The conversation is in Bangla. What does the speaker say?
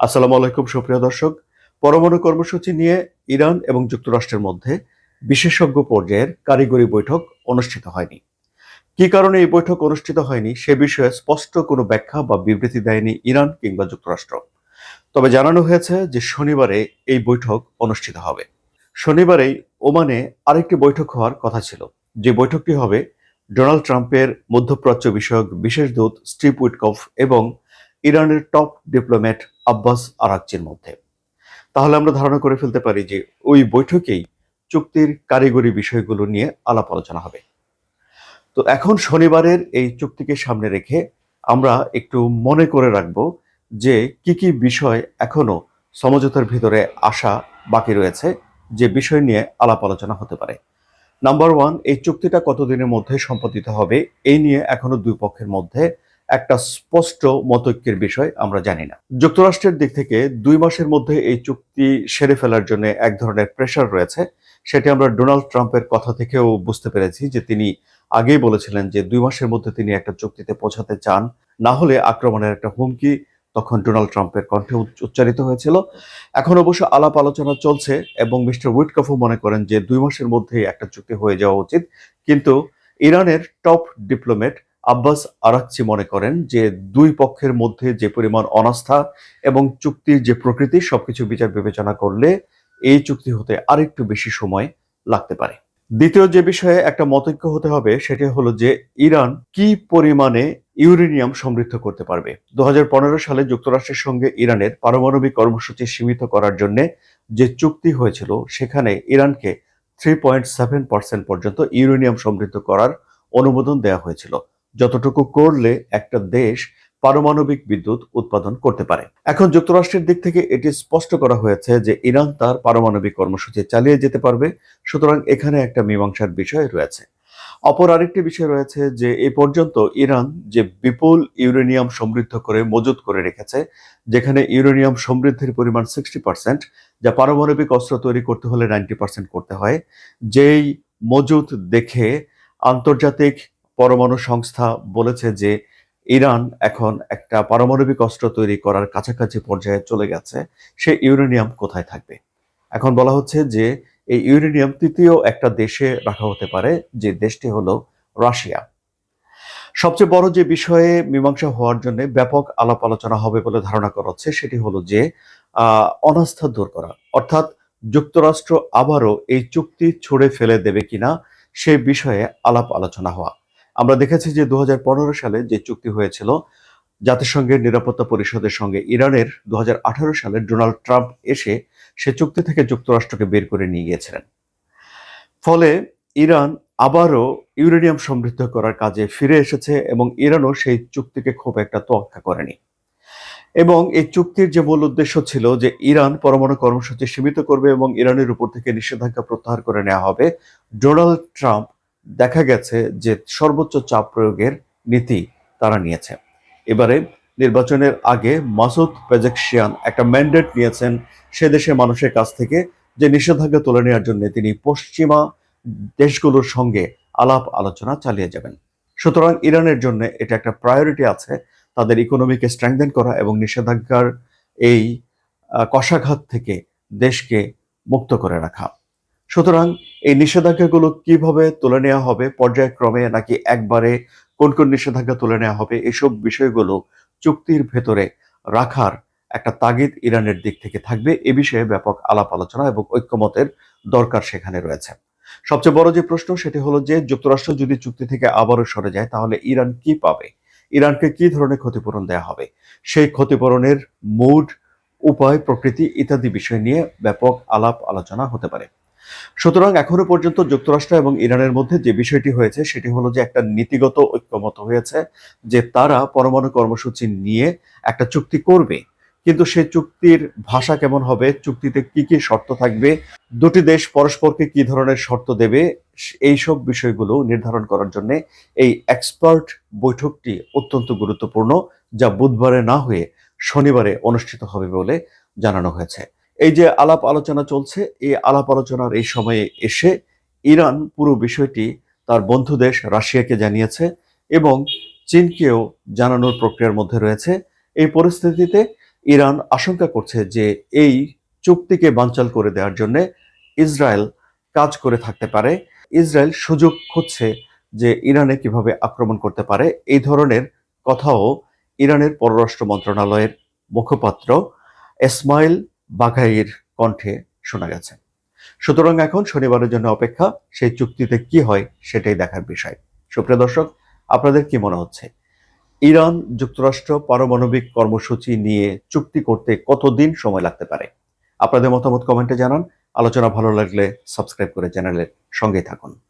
আসসালামু আলাইকুম, সুপ্রিয় দর্শক। পরমাণু কর্মসূচি নিয়ে ইরান এবং যুক্তরাষ্ট্রের মধ্যে বিশেষজ্ঞ পর্যায়ের কারিগরি বৈঠক অনুষ্ঠিত হয়নি। কি কারণে এই বৈঠক অনুষ্ঠিত হয়নি সে বিষয়ে স্পষ্ট কোনো ব্যাখ্যা বা বিবৃতি দেয়নি ইরান কিংবা যুক্তরাষ্ট্র। তবে জানানো হয়েছে যে শনিবারে এই বৈঠক অনুষ্ঠিত হবে। শনিবারেই ওমানে আরেকটি বৈঠক হওয়ার কথা ছিল। যে বৈঠকটি হবে ডোনাল্ড ট্রাম্পের মধ্যপ্রাচ্য বিষয়ক বিশেষ দূত স্টিভ উইটকফ এবং ইরানের টপ ডিপ্লোম্যাট আব্বাস আরাকচির মধ্যে। তাহলে আমরা ধারণা করে ফেলতে পারি যে ওই বৈঠকেই চুক্তির কারিগরি বিষয়গুলো নিয়ে আলাপ আলোচনা হবে। তো এখন শনিবারের এই চুক্তিকে সামনে রেখে আমরা একটু মনে করে রাখব যে কি কি বিষয় এখনও সমঝোতার ভিতরে আসা বাকি রয়েছে, যে বিষয় নিয়ে আলাপ আলোচনা হতে পারে। নাম্বার ওয়ান, এই চুক্তিটা কতদিনের মধ্যে সম্পাদিত হবে, এই নিয়ে এখনও দুই পক্ষের মধ্যে একটা স্পষ্ট মতৈক্যের বিষয় আমরা জানি না। যুক্তরাষ্ট্রের দিক থেকে দুই মাসের মধ্যে এই চুক্তি সেরে ফেলার জন্য এক ধরনের প্রেশার রয়েছে। সেটি আমরা ডোনাল্ড ট্রাম্পের কথা থেকেও বুঝতে পেরেছি যে তিনি আগেই বলেছিলেন যে দুই মাসের মধ্যে তিনি একটা চুক্তিতে পৌঁছাতে চান। না হলে আক্রমণের একটা হুমকি তখন ডোনাল্ড ট্রাম্পের কণ্ঠে উচ্চ- উচ্চারিত হয়েছিল। এখন অবশ্য আলাপ আলোচনা চলছে এবং মিস্টার উইটকফও মনে করেন যে দুই মাসের মধ্যেই একটা চুক্তি হয়ে যাওয়া উচিত। কিন্তু ইরানের টপ ডিপ্লোমেট আব্বাস আরাকচি মনে করেন যে দুই পক্ষের মধ্যে যে পরিমাণ অনাস্থা এবং চুক্তির যে প্রকৃতি, সবকিছু বিচার বিবেচনা করলে এই চুক্তি হতে আরেকটু বেশি সময় লাগতে পারে। দ্বিতীয় যে বিষয়ে একটা মতৈক্য হতে হবে, সেটি হলো যে ইরান কি পরিমাণে ইউরেনিয়াম সমৃদ্ধ করতে পারবে? দু হাজার পনেরো সালে যুক্তরাষ্ট্রের সঙ্গে ইরানের পারমাণবিক কর্মসূচি সীমিত করার জন্য যে চুক্তি হয়েছিল, সেখানে ইরানকে থ্রি পয়েন্ট সেভেন পার্সেন্ট পর্যন্ত ইউরেনিয়াম সমৃদ্ধ করার অনুমোদন দেওয়া হয়েছিল। যতটুকু করলে একটা দেশ পারমাণবিক বিদ্যুৎ উৎপাদন করতে পারে। এখন যুক্তরাষ্ট্রের দিক থেকে এটি স্পষ্ট করা হয়েছে যে ইরান তার পারমাণবিক কর্মসূচি চালিয়ে যেতে পারবে, সুতরাং এখানে একটা মীমাংসার বিষয় রয়েছে। অপর আরেকটি বিষয় রয়েছে যে এই পর্যন্ত ইরান যে বিপুল ইউরেনিয়াম সমৃদ্ধ করে মজুত করে রেখেছে, যেখানে ইউরেনিয়াম সমৃদ্ধির পরিমাণ সিক্সটি পার্সেন্ট, যা পারমাণবিক অস্ত্র তৈরি করতে হলে নাইনটি পার্সেন্ট করতে হয়, যেই মজুত দেখে আন্তর্জাতিক পরমাণু সংস্থা বলেছে যে ইরান এখন একটা পারমাণবিক অস্ত্র তৈরি করার কাছাকাছি পর্যায়ে চলে গেছে। সে ইউরেনিয়াম কোথায় থাকবে? এখন বলা হচ্ছে যে এই ইউরেনিয়াম তৃতীয় একটা দেশে রাখা হতে পারে, যে দেশটি হলো রাশিয়া। সবচেয়ে বড় যে বিষয়ে মীমাংসা হওয়ার জন্য ব্যাপক আলাপ আলোচনা হবে বলে ধারণা করা হচ্ছে, সেটি হলো যে অনাস্থা দূর করা। অর্থাৎ যুক্তরাষ্ট্র আবারও এই চুক্তি ছুড়ে ফেলে দেবে কিনা সে বিষয়ে আলাপ আলোচনা হওয়া। আমরা দেখেছি যে দু হাজার পনেরো সালে যে চুক্তি হয়েছিল, জাতিসংঘের নিরাপত্তা পরিষদের সঙ্গে ইরানের দু সালে ডোনাল্ড ট্রাম্প এসে সে চুক্তি থেকে যুক্তরাষ্ট্রকে বের করে নিয়ে গিয়েছিলেন। ফলে ইরান আবারও ইউরেনিয়াম সমৃদ্ধ করার কাজে ফিরে এসেছে এবং ইরানও সেই চুক্তিকে খুব একটা তোয়াক্কা করেনি। এবং এই চুক্তির যে মূল উদ্দেশ্য ছিল যে ইরান পরমাণু কর্মসূচি সীমিত করবে এবং ইরানের উপর থেকে নিষেধাজ্ঞা প্রত্যাহার করে নেওয়া হবে, ডোনাল্ড ট্রাম্প দেখা গেছে যে সর্বোচ্চ চাপ প্রয়োগের নীতি তারা নিয়েছে। এবারে নির্বাচনের আগে মাসুদ পেজেকশিয়ান একটা ম্যান্ডেট নিয়েছেন সে দেশের মানুষের কাছ থেকে যে নিষেধাজ্ঞা তুলে নেওয়ার জন্য তিনি পশ্চিমা দেশগুলোর সঙ্গে আলাপ আলোচনা চালিয়ে যাবেন। সুতরাং ইরানের জন্য এটা একটা প্রায়োরিটি আছে তাদের ইকোনমিকে স্ট্রেংথেন করা এবং নিষেধাজ্ঞার এই কষাঘাত থেকে দেশকে মুক্ত করে রাখা। সুতরাং এই নিষেধাজ্ঞাগুলো কীভাবে তুলে নেওয়া হবে? পর্যায়ক্রমে নাকি একবারে কোন কোন নিষেধাজ্ঞা তুলে নেওয়া হবে? এসব বিষয়গুলো চুক্তির ভেতরে রাখার একটা তাগিদ ইরানের দিক থেকে থাকবে। এ বিষয়ে ব্যাপক আলাপ আলোচনা এবং ঐক্যমতের দরকার সেখানে রয়েছে। সবচেয়ে বড় যে প্রশ্ন, সেটি হলো যে যুক্তরাষ্ট্র যদি চুক্তি থেকে আবারও সরে যায়, তাহলে ইরান কি পাবে? ইরানকে কি ধরনের ক্ষতিপূরণ দেওয়া হবে? সেই ক্ষতিপূরণের মুড উপায় প্রকৃতি ইত্যাদি বিষয় নিয়ে ব্যাপক আলাপ আলোচনা হতে পারে। সুতরাং এখনও পর্যন্ত যুক্তরাষ্ট্র এবং ইরানের মধ্যে যে বিষয়টি হয়েছে, সেটি হলো যে একটা নীতিগত ঐক্যমত হয়েছে, যে তারা পরমাণু কর্মসূচি নিয়ে একটা চুক্তি করবে। কিন্তু সেই চুক্তির ভাষা কেমন হবে, চুক্তিতে কি কি শর্ত থাকবে, দুটি দেশ পরস্পরকে কি ধরনের শর্ত দেবে এই সব বিষয়গুলো নির্ধারণ করার জন্য এই এক্সপার্ট বৈঠকটি অত্যন্ত গুরুত্বপূর্ণ, যা বুধবারে না হয়ে শনিবারে অনুষ্ঠিত হবে বলে জানানো হয়েছে। এই যে আলাপ আলোচনা চলছে, এই আলাপ আলোচনার এই সময়ে এসে ইরান পুরো বিষয়টি তার বন্ধু দেশ রাশিয়াকে জানিয়েছে এবং চীনকেও জানানোর প্রক্রিয়ার মধ্যে রয়েছে। এই পরিস্থিতিতে ইরান আশঙ্কা করছে যে এই চুক্তিকে বানচাল করে দেওয়ার জন্য ইসরায়েল কাজ করে থাকতে পারে। ইসরায়েল সুযোগ খুঁজছে যে ইরানে কীভাবে আক্রমণ করতে পারে। এই ধরনের কথাও ইরানের পররাষ্ট্র মন্ত্রণালয়ের মুখপাত্র ইসমাইল বাঘাইয়ের কণ্ঠে শোনা গেছে। সুতরাং এখন শনিবারের জন্য অপেক্ষা, সেই চুক্তিতে কি হয় সেটাই দেখার বিষয়। সুপ্রিয় দর্শক, আপনাদের কি মনে হচ্ছে? ইরান যুক্তরাষ্ট্র পারমাণবিক কর্মসূচি নিয়ে চুক্তি করতে কতদিন সময় লাগতে পারে? আপনাদের মতামত কমেন্টে জানান। আলোচনা ভালো লাগলে সাবস্ক্রাইব করে চ্যানেলের সঙ্গেই থাকুন।